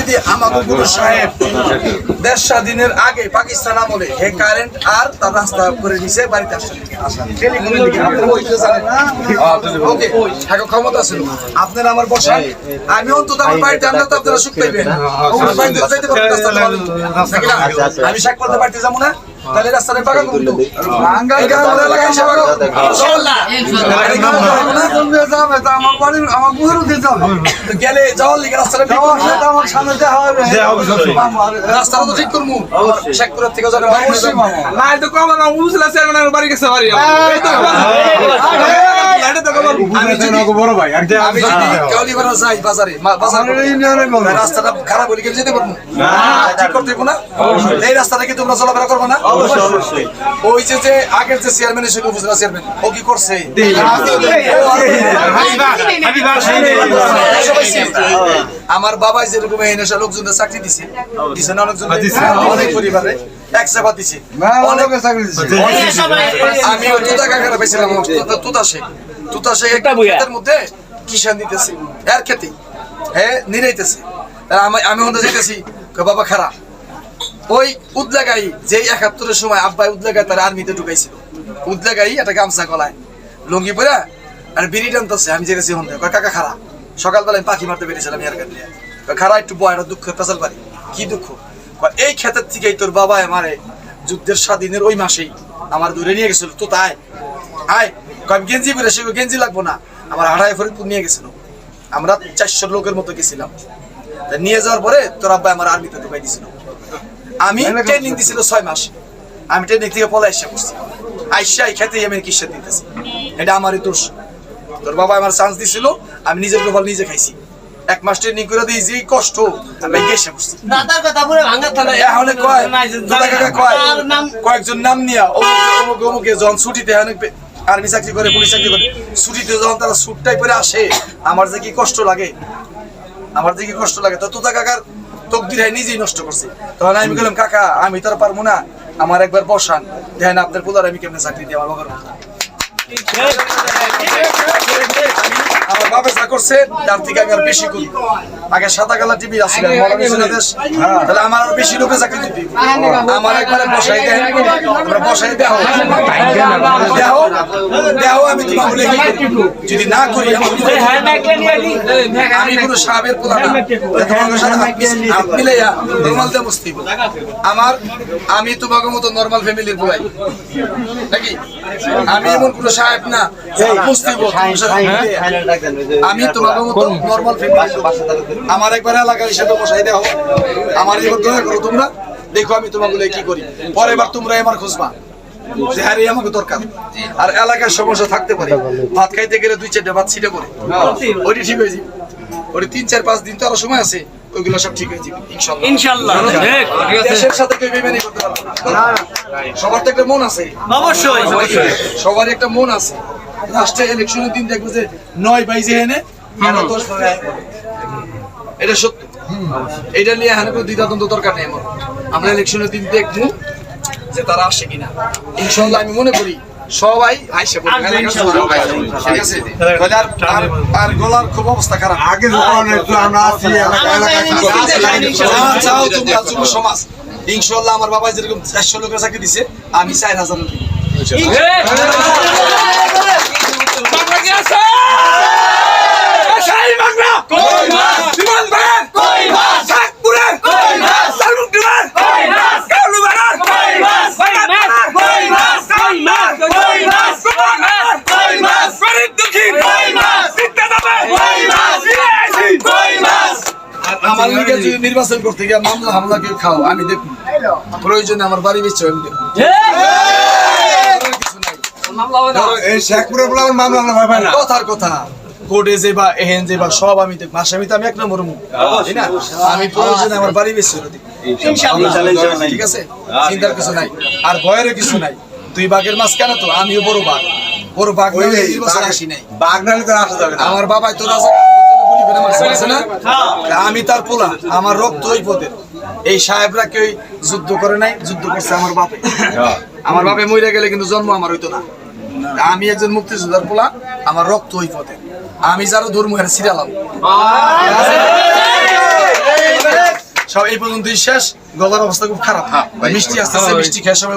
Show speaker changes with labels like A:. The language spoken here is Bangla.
A: যদি আমাকে গুরু সাহেব দেশ স্বাধীনের আগে পাকিস্তান আমলে হে কারেন্ট আর তার রাস্তা করে দিছে বাড়িতে ওকে ক্ষমতা ছিল। আপনারা আমার বসা আমি অন্তত আমার বাড়িতে আমরা তো আপনারা সুখ পাইবেন। ভালো নাকি না? আমি শাক করতে বাড়িতে যাব না? তাহলে রাস্তাটা পাকা কিন্তু এটা আমাদের এলাকায় সেবা করো। তো গেলে যাওয়ার লিগে রাস্তাটা ঠিক করব। রাস্তাটা তো ঠিক করব। শেখপুর থেকে যাবে
B: অবশ্যই মামা।
C: না তো কম না উপজেলা চেয়ারম্যানের বাড়ি গেছে বাড়ি। এই তো কমান। এটা তো কমান।
A: আমি যদি
B: বড় ভাই আর
A: আমি যদি কাউলিপাড়া যাই বাজারে মা- বাজার করতে, রাস্তাটা খারাপ হলে কেউ যেতে পারব? ঠিক করতে না? এই রাস্তাটা কি তোমরা চলাফেরা করব না? ওই যে যে আগের যে চেয়ারম্যান ছিল উপজেলা চেয়ারম্যান ও কি করছে? আমার বাবাই যেরকম এই নেশা লোকজনের চাকরি দিছে দিছে না অনেকজন অনেক পরিবারে এক সেবা দিছে। অনেক আমি ওই তুতা কাকারা পেয়েছিলাম তুতা- তুতা শেখ তুতা ক্ষেতের মধ্যে কিষান দিতেছে। এর খেতে হ্যাঁ নিরাইতেছে। আমি আমি ওখানে যাইতেছি কই বাবা খারাপ ওই উদলাগাই যে একাত্তরের সময় আব্বাই উদলাগাই তার আর্মিতে ঢুকাইছিল। উদলাগাই একটা গামছা গলায়। লুঙ্গি পরা আর বিড়ি টানতেছে। আমি যেতেছি হন্তে। কয় কাকা খারাপ সকালবেলায় পাখি মারতে বেরিয়েছিলাম ইয়ার কাছে খারাপ একটু বয় একটা দুঃখ পারি কি দুঃখ? এই ক্ষেতের থেকেই তোর বাবা আমারে যুদ্ধের স্বাধীনের ওই মাসেই আমার দূরে নিয়ে গেছিল। তো তাই আয় গেঞ্জি সে গেঞ্জি লাগবো না। আমার আড়াই ফরিদপুর নিয়ে গেছিল। আমরা চারশো লোকের মতো গেছিলাম। নিয়ে যাওয়ার পরে তোর আব্বা আমার আর্মিতে ঢুকাই দিছিল। আমি ট্রেনিং দিছিল ছয় মাস। আমি ট্রেনিং থেকে পলে এসে করছি আইসা এই খেতে আমি কিসে দিতেছি? এটা আমারই দোষ। তোর বাবা আমার চান্স দিছিল আমি নিজের গোপাল নিজে খাইছি। এক মাস ট্রেনিং করে দিই যে কষ্ট আমি গেছে করছি
D: দাদার কথা পুরো ভাঙা থানা
A: এখন কয়? কয়েকজন নাম নিয়া অমুকে অমুকে অমুকে যখন ছুটিতে অনেক আর্মি চাকরি করে, পুলিশ চাকরি করে, ছুটিতে যখন তারা ছুটটাই করে আসে, আমার যে কি কষ্ট লাগে, আমার যে কি কষ্ট লাগে, তো তোতা কাকার তকদির নিজেই নষ্ট করছে তখন আমি বললাম, কাকা, আমি তো আর পারব না, আমার একবার বসান দেখেন আপনার পোলার আমি কেমনে চাকরি দিই আমার বাবার। আমার বাবা যা করছে তার থেকে আমি আর বেশি করি। আগে সাদা কালা টিভি আসছিল তাহলে আমার আরও বেশি লোকে চাকরি দিবি। আমার একবারে বসাই দেন। আমরা বসাই দেও দেও দেও আমি বলে যদি না করি আমি আমি কোনো সাহেবের পোলা না তোমাদের সাথে হাত মিলাইয়া নর্মাল দিয়ে বসতেই আমার আমি তোমাকে মতো নর্মাল ফ্যামিলির বলাই নাকি? আমি এমন কোনো সাহেব না। বসতেই আমি মতো নর্মাল আমার একবার এলাকার হিসেবে বসাই দেওয়া আমার এবার দয়া করো তোমরা। দেখো আমি তোমাকে কি করি। পরের বার তোমরা আমার খুঁজবা। যে হ্যাঁ আমাকে দরকার। আর এলাকার সমস্যা থাকতে পারে। ভাত খাইতে গেলে দুই চারটে ভাত ছিটে করে ওইটি ঠিক হয়ে যাবে ওটি তিন চার পাঁচ দিন তো আরও সময় আছে। ওইগুলো সব ঠিক হয়ে যাবে ইনশাল্লাহ
D: ইনশাল্লাহ
A: দেশের সাথে কেউ বেমানি করতে পারবে না। সবার তো একটা মন আছে।
D: অবশ্যই
A: সবার একটা মন আছে। লাস্টে ইলেকশনের দিন দেখব যে নয় বাইজে এনে দশ এটা সত্য। এটা নিয়ে এখানে কোনো দ্বিধাদ্বন্দ্ব দরকার নেই আমার। আমরা ইলেকশনের দিন দেখব যে তারা আসে কিনা। ইনশাল্লাহ আমি মনে করি সবাই আইসে। ঠিক আছে? তাহলে আর- আর- আর খুব অবস্থা খারাপ।
B: আগে আমরা আছি
A: চাও তোমরা যুব সমাজ। ইনশাল্লাহ আমার বাবা যেরকম চারশো লোকের চাকরি দিছে আমি চার হাজার লোক দিব।
C: বাংলা কি আছে? এই শাহী বাংলা! বিমান বাগান! শাহপুরের! শালমুখডুমার! কাউলুবাড়ার! বাগানপাড়ার! কুমারনাথ! ফরিদদুখি! সিদ্ধানবে! সিরাজি!
A: আর আমার লিগে যদি নির্বাচন করতে গিয়ে মামলা হামলা কেউ খাও আমি দেখব প্রয়োজনে আমার বাড়ি আমি দেখব কিছু নাই।
B: এই শেখপুরের বলে আমার মামলা আমরা ভয় পাই না।
A: কথার কথা। কোর্টে যে বা এহেন যে বা সব আমি দেখব আসামি তো আমি এক নম্বর মুখ। আমি প্রয়োজনে আমার বাড়ি বেচছে ঠিক আছে? চিন্তার কিছু নাই। আর ভয়েরও কিছু নাই। দুই বাঘের মাছ কেন তো আমিও বড় বাঘ। বড় বাঘ আসি নাই।
B: আসা যাবে না।
A: আমার বাবাই তো রাজা। না? আমি তার পোলা আমার রক্ত ওই পদের এই সাহেবরা কেউ যুদ্ধ করে নাই যুদ্ধ করছে আমার বাপে। আমার বাপে মরে গেলে কিন্তু জন্ম আমার হইতো না। আমি একজন মুক্তিযোদ্ধার পোলা আমার রক্ত ওই পথে। আমি যারও ধর্ম এর সিরালাম সব এই পর্যন্তই শেষ। গলার অবস্থা খুব খারাপ। মিষ্টি আসতেছে মিষ্টি খেয়ে সবাই